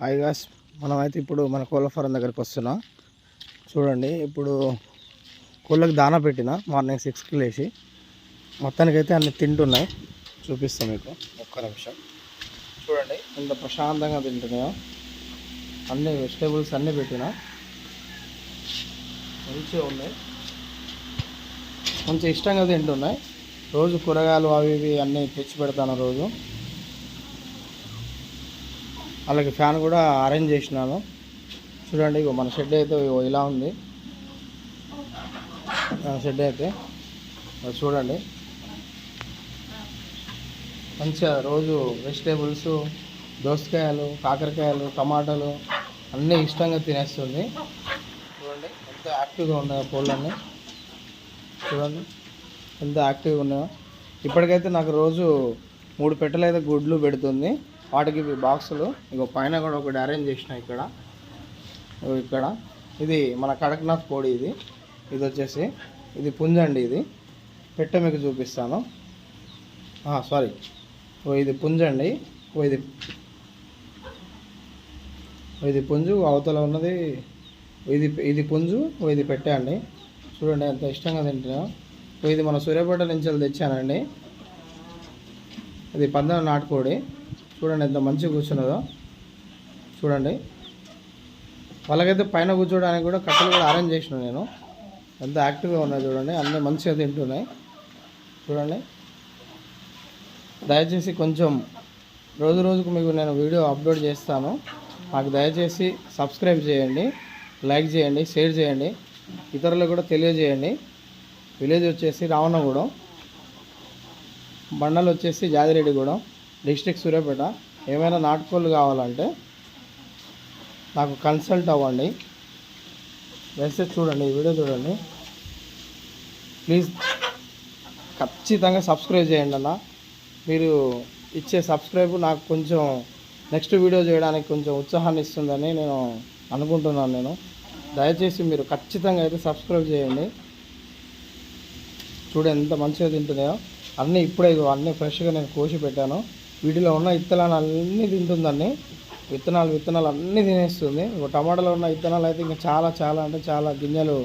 Hi gas మనమైతే ఇప్పుడు మన కోళ్ళ ఫారం దగ్గరికి వస్తున్నాం. చూడండి ఇప్పుడు కోళ్ళకి దానా పెట్టిన మార్నింగ్ సిక్స్కి లేచి మొత్తానికైతే అన్ని తింటున్నాయి. చూపిస్తాం మీకు ఒక్క నిమిషం. చూడండి ఎంత ప్రశాంతంగా తింటున్నాయో అన్ని వెజిటేబుల్స్ అన్నీ పెట్టిన. మంచిగా ఉన్నాయి. మంచి ఇష్టంగా తింటున్నాయి. రోజు కూరగాయలు అవి ఇవి అన్నీ తెచ్చి పెడతాను రోజు. అలాగే ఫ్యాన్ కూడా అరేంజ్ చేసినాను. చూడండి ఇగో మన షెడ్ అయితే ఇలా ఉంది. మన షెడ్ అయితే చూడండి. మంచిగా రోజు వెజిటేబుల్స్ దోసకాయలు కాకరకాయలు టమాటాలు అన్నీ ఇష్టంగా తినేస్తుంది. చూడండి ఎంత యాక్టివ్గా ఉన్నాయో కోళ్ళన్నీ. చూడండి ఎంత యాక్టివ్గా ఉన్నాయో. ఇప్పటికైతే నాకు రోజు మూడు పెట్టెలు అయితే గుడ్లు పెడుతుంది. వాటికి ఇవి బాక్సులు. ఇగో పైన కూడా ఒకటి అరేంజ్ చేసిన ఇక్కడ. ఇక్కడ. ఇది మన కడక్నాథ్ కోడి ఇది. ఇది వచ్చేసి ఇది పుంజండి ఇది. పెట్ట మీకు చూపిస్తాను. సారీ ఓ ఇది పుంజండి. ఓ ఇది ఓ ఇది పుంజు. అవతల ఉన్నది ఇది ఇది పుంజు. ఇది పెట్టండి చూడండి ఎంత ఇష్టంగా తింటున్నాం ఇది మన సూర్యాపేట నుంచి తెచ్చానండి. ఇది పందెం నాటుకోడి. చూడండి ఎంత మంచిగా కూర్చున్నదో. చూడండి. వాళ్ళకైతే పైన కూర్చోడానికి కూడా కట్టలు కూడా అరేంజ్ చేసిన నేను. ఎంత యాక్టివ్గా ఉన్నాయి చూడండి. అన్నీ మంచిగా తింటున్నాయి. చూడండి. దయచేసి కొంచెం రోజు రోజుకు మీకు నేను వీడియో అప్లోడ్ చేస్తాను. నాకు దయచేసి సబ్స్క్రైబ్ చేయండి లైక్ చేయండి షేర్ చేయండి. ఇతరులకు కూడా తెలియజేయండి. విలేజ్ వచ్చేసి రావణగూడెం. బండలు వచ్చేసి జాదిరెడ్డిగూడెం డిస్ట్రిక్ట్ సూర్యాపేట. ఏమైనా నాటుకోళ్ళు కావాలంటే నాకు కన్సల్ట్ అవ్వండి. మెసేజ్ చూడండి ఈ వీడియో చూడండి. ప్లీజ్ ఖచ్చితంగా సబ్స్క్రైబ్ చేయండి అన్న. మీరు ఇచ్చే సబ్స్క్రైబ్ నాకు కొంచెం నెక్స్ట్ వీడియో చేయడానికి కొంచెం ఉత్సాహాన్ని ఇస్తుందని నేను అనుకుంటున్నాను నేను. దయచేసి మీరు ఖచ్చితంగా అయితే సబ్స్క్రైబ్ చేయండి. చూడు ఎంత మంచిగా తింటున్నాయో. అన్నీ ఇప్పుడే ఇగో అన్నీ ఫ్రెష్గా నేను కోసి పెట్టాను. వీటిలో ఉన్న విత్తనాలు అన్నీ తింటుందండి. విత్తనాలు విత్తనాలు అన్నీ తినేస్తుంది. ఇగో టమాటాలో ఉన్న విత్తనాలు అయితే ఇంకా చాలా చాలా అంటే చాలా గింజలు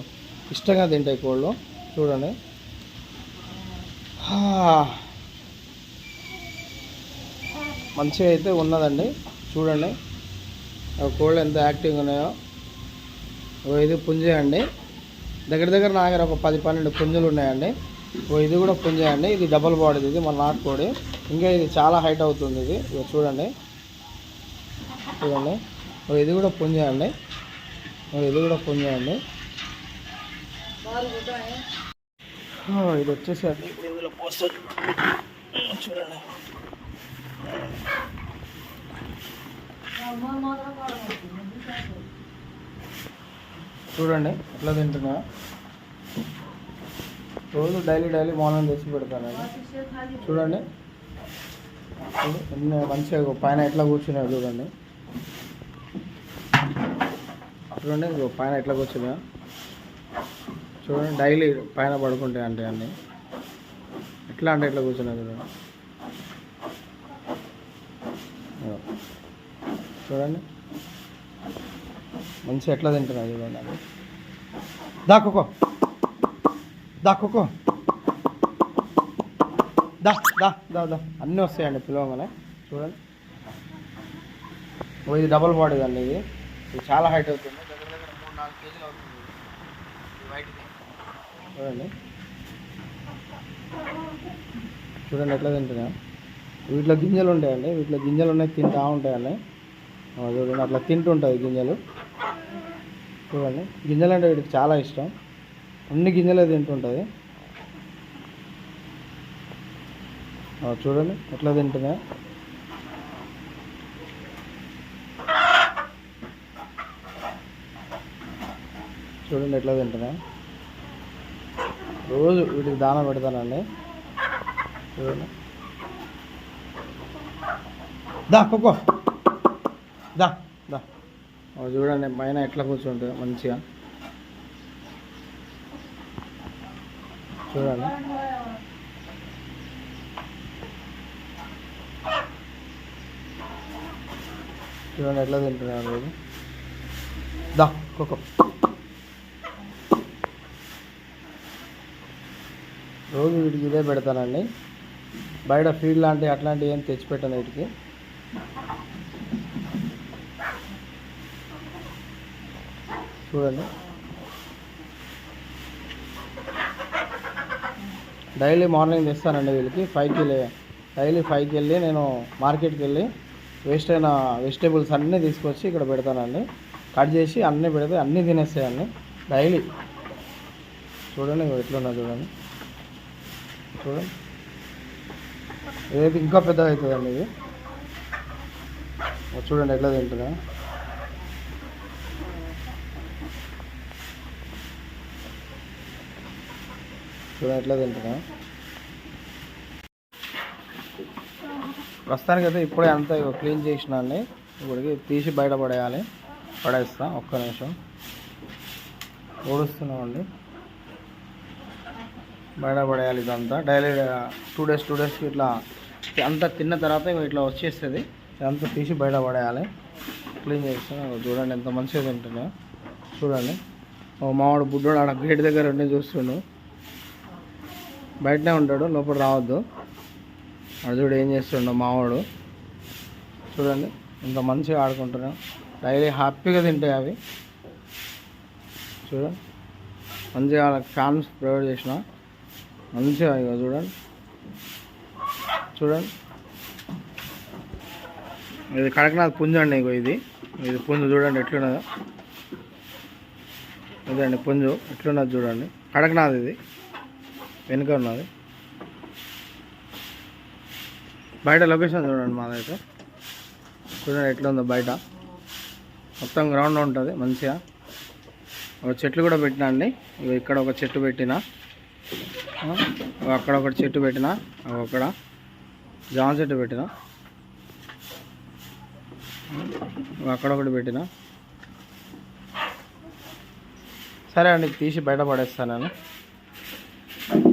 ఇష్టంగా తింటాయి కోళ్ళు. చూడండి. మంచిగా అయితే ఉన్నదండి. చూడండి. కోళ్ళు ఎంత యాక్టివ్గా ఉన్నాయో. ఇది పుంజే అండి. దగ్గర దగ్గర నా దగ్గర ఒక పది పన్నెండు పుంజులు ఉన్నాయండి. ఇది కూడా పుంజే అండి. ఇది డబల్ బాడీది ఇది మన నాటుకోడి ఇంకా ఇది చాలా హైట్ అవుతుంది ఇది. చూడండి. చూడండి. ఓ ఇది కూడా పుంజే అండి. ఓ ఇది కూడా పుంజే అండి. ఓ, ఇది వచ్చేసి అండి ఇప్పుడు ఇందులో పోస్తా చూడండి. చూడండి. ఎట్లా తింటున్నా? రోజు డైలీ డైలీ మార్నింగ్ తెచ్చి పెడతానండి చూడండి. ఎన్ని మంచిగా పైన ఎట్లా కూర్చున్నాయో చూడండి. చూడండి ఇగో పైన ఎట్లా కూర్చున్నాయో. చూడండి డైలీ పైన పడుకుంటాయి అంటే అన్నీ. ఎట్లా అంటే ఎట్లా కూర్చున్నాయి చూడండి. చూడండి. మంచిగా ఎట్లా తింటున్నాయి చూడండి అవి దాక్కో దాక్కో దా దా దా దా. అన్నీ వస్తాయండి పిలవగానే. చూడండి. ఓ ఇది డబల్ బాడీ అండి ఇది. ఇది చాలా హైట్ అవుతుంది. దగ్గర దగ్గర మూడు నాలుగు కేజీలు అవుతుంది ఇది. వైట్ది చూడండి. చూడండి ఎట్లా తింటున్నా వీటిలో గింజలు ఉంటాయండి. వీటిలో గింజలు ఉన్నాయి తింటా ఉంటాయండి. చూడండి అట్లా తింటుంటుంది గింజలు. చూడండి. గింజలు అంటే వీటికి చాలా ఇష్టం. అన్ని గింజలే తింటుంటుంది. చూడండి ఎట్లా తింటున్నా చూడండి ఎట్లా తింటున్నా రోజు వీటికి దాన పెడతానండి. చూడండి. దా కొక్కో దా దా. చూడండి పైన ఎట్లా కూర్చుంటుంది మంచిగా. చూడండి చూడండి ఎట్లా తింటున్నాను రోజు దా కోకో. రోజు వీటికి ఇదే పెడతానండి. బయట ఫీడ్ లాంటి అట్లాంటివి ఏం తెచ్చిపెట్టాను వీటికి. చూడండి. డైలీ మార్నింగ్ తెస్తానండి వీళ్ళకి ఫైవ్కి వెళ్ళి డైలీ ఫైవ్కి వెళ్ళి నేను మార్కెట్కి వెళ్ళి వేస్ట్ అయిన వెజిటేబుల్స్ అన్నీ తీసుకొచ్చి ఇక్కడ పెడతానండి. కట్ చేసి అన్నీ పెడితే అన్నీ తినేస్తాయండి. డైలీ. చూడండి ఎట్లున్నా చూడండి. చూడండి. ఇదైతే ఇంకా పెద్దగా అవుతుందండి ఇది? చూడండి ఎట్లా తింటుందా చూడండి ఎట్లా తింటున్నా ప్రస్తుతానికి అయితే ఇప్పుడే అంతా క్లీన్ చేసిన అండి ఇప్పటికి తీసి బయట పడేయాలి. పడేస్తా ఒక్క నిమిషం. ఊడుస్తున్నామండి బయట పడేయాలి ఇదంతా. డైలీ టూ డేస్ టూ డేస్కి ఇట్లా అంతా తిన్న తర్వాత ఇగో ఇట్లా వచ్చేస్తుంది. ఇదంతా తీసి బయట పడేయాలి. క్లీన్ చేస్తాను చూడండి ఎంత మంచిగా తింటున్నా. చూడండి. మావాడు బుడ్డోడు ఆడ గేట్ దగ్గర ఉండి చూస్తుండు. బయటనే ఉంటాడు లోపల రావద్దు. అది చూడు ఏం చేస్తుండో మావాడు. చూడండి ఇంత మంచిగా ఆడుకుంటున్నాం. డైలీ హ్యాపీగా తింటాయి అవి. చూడండి మంచిగా వాళ్ళకి ఫ్యాన్స్ ప్రొవైడ్ చేసిన. మంచిగా ఇక చూడండి. చూడండి. ఇది కడకనాథ్ పుంజు అండి ఇగో ఇది. ఇది పుంజు చూడండి ఎట్లున్నదో. ఇదండి పుంజు ఎట్లున్నది చూడండి. కడకనాథ్ ఇది. వెనుక ఉన్నది. బయట లొకేషన్ చూడండి మాదైతే. చూడండి ఎట్లా ఉందో బయట. మొత్తం గ్రౌండ్ ఉంటుంది మంచిగా. ఒక చెట్లు కూడా పెట్టినా అండి ఇక్కడ ఒక చెట్టు పెట్టిన. అక్కడ ఒక చెట్టు పెట్టిన అక్కడ. జామ చెట్టు పెట్టిన. అక్కడ ఒకటి పెట్టిన. సరే అండి తీసి బయట పడేస్తాను నేను అది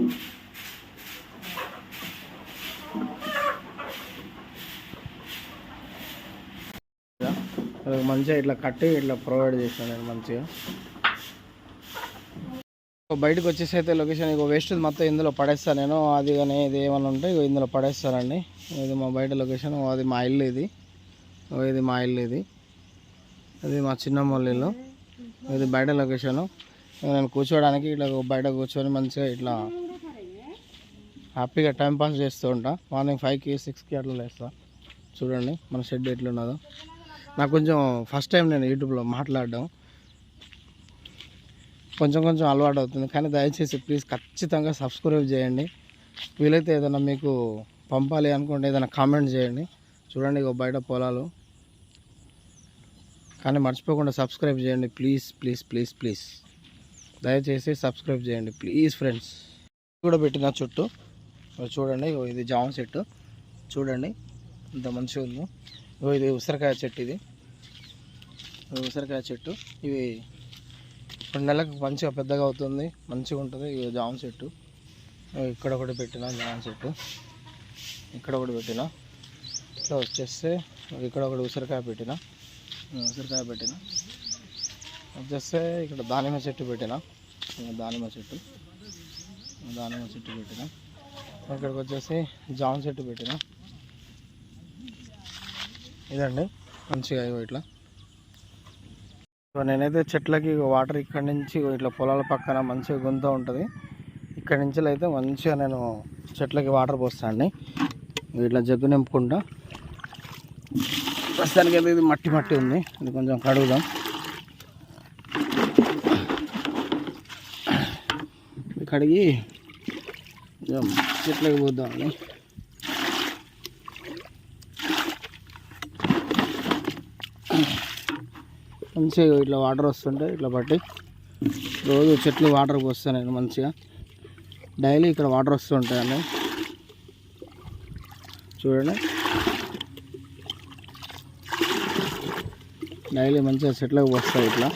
మంచిగా ఇట్లా కట్టి ఇట్లా ప్రొవైడ్ చేస్తాను నేను మంచిగా. బయటకు వచ్చేసి అయితే లొకేషన్ ఇక వేస్ట్ మొత్తం ఇందులో పడేస్తాను నేను. అది కానీ ఇది ఏమైనా ఉంటే ఇగో ఇందులో పడేస్తానండి. ఇది మా బయట లొకేషన్ అది మా ఇల్లు ఇది. ఇది మా ఇల్లు ఇది. ఇది మా చిన్నమ్మ వాళ్ళ ఇల్లు. ఇది బయట లొకేషను నేను కూర్చోవడానికి ఇట్లా బయట కూర్చొని మంచిగా ఇట్లా హ్యాపీగా టైంపాస్ చేస్తూ ఉంటా. మార్నింగ్ ఫైవ్కి సిక్స్కి అట్లా లేస్తా. చూడండి మన షెడ్ ఎట్లున్నదో. నాకు కొంచెం ఫస్ట్ టైం నేను యూట్యూబ్లో మాట్లాడడం కొంచెం కొంచెం అలవాటు అవుతుంది. కానీ దయచేసి ప్లీజ్ ఖచ్చితంగా సబ్స్క్రైబ్ చేయండి. వీలైతే ఏదైనా మీకు పంపాలి అనుకుంటే ఏదైనా కామెంట్ చేయండి. చూడండి ఇగో బయట పొలాలు. కానీ మర్చిపోకుండా సబ్స్క్రైబ్ చేయండి. ప్లీజ్ ప్లీజ్ ప్లీజ్ ప్లీజ్ దయచేసి సబ్స్క్రైబ్ చేయండి. ప్లీజ్ ఫ్రెండ్స్ కూడా పెట్టిన చుట్టూ. చూడండి ఇది జామ చెట్టు. చూడండి ఇంత మంచిగా ఉందో. ఇది ఉసిరికాయ చెట్టు ఇది. ఉసిరికాయ చెట్టు. ఇవి రెండు నెలలకు మంచిగా పెద్దగా అవుతుంది మంచిగా ఉంటుంది. ఇది జామ చెట్టు. ఇక్కడ ఒకటి పెట్టిన జామ చెట్టు. ఇక్కడ ఒకటి పెట్టిన. ఇట్లా వచ్చేస్తే ఇక్కడ ఒకటి ఉసిరికాయ పెట్టిన. ఉసిరికాయ పెట్టిన. వచ్చేస్తే ఇక్కడ దానిమ్మ చెట్టు పెట్టిన. దానిమ్మ చెట్టు. దానిమ్మ చెట్టు పెట్టిన. ఇక్కడికి వచ్చేసి జామ చెట్టు పెట్టిన. ఇదండి. మంచిగా ఇగో ఇట్లా. ఇగో నేనైతే చెట్లకి వాటర్ ఇక్కడి నుంచి ఇట్లా పొలాల పక్కన మంచిగా గుంత ఉంటుంది. ఇక్కడి నుంచి అయితే మంచిగా నేను చెట్లకి వాటర్ పోస్తాను ఇట్లా జగ్గు నింపుకుంటా. ప్రస్తుతానికి అయితే ఇది మట్టి మట్టి ఉంది. ఇది కొంచెం కడుగుదాం. కడిగి చెట్లకి పోద్దామండి మంచిగా ఇట్లా వాటర్ వస్తుంటే ఇట్లా పట్టి రోజు చెట్లు వాటర్ పోస్తాను నేను మంచిగా. డైలీ ఇక్కడ వాటర్ వస్తుంటాయండి. చూడండి. డైలీ మంచిగా చెట్లకు పోస్తాయి ఇట్లా.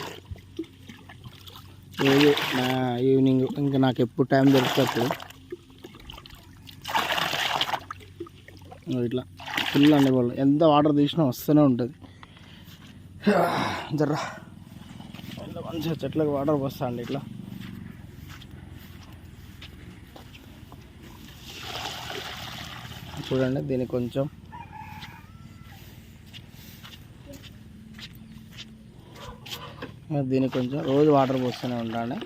రోజు నా ఈవినింగ్ ఇంకా నాకు ఎప్పుడు టైం దొరుకుతుంది ఇట్లా. ఫుల్ అండి వాళ్ళు. ఎంత వాటర్ తీసినా వస్తూనే ఉంటుంది. జర్రా. మంచిగా చెట్లకు వాటర్ పోస్తా అండి ఇట్లా. చూడండి దీనికి కొంచెం దీనికి కొంచెం రోజు వాటర్ పోస్తూనే ఉంటాను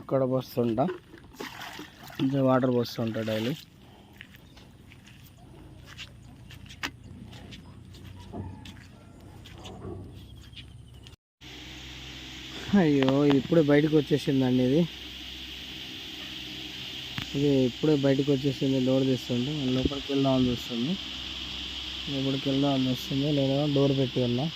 ఇక్కడ పోస్తుంటా. కొంచెం వాటర్ పోస్తుంటా డైలీ. అయ్యో ఇది ఇప్పుడే బయటకు వచ్చేసిందండి ఇది. ఇది ఇప్పుడే బయటకు వచ్చేసింది డోర్ తీస్తుంది. లోపలికి వెళ్దామని చూస్తుంది. లోపలికి వెళ్దామని వస్తుంది నేను డోర్ పెట్టి ఉన్నా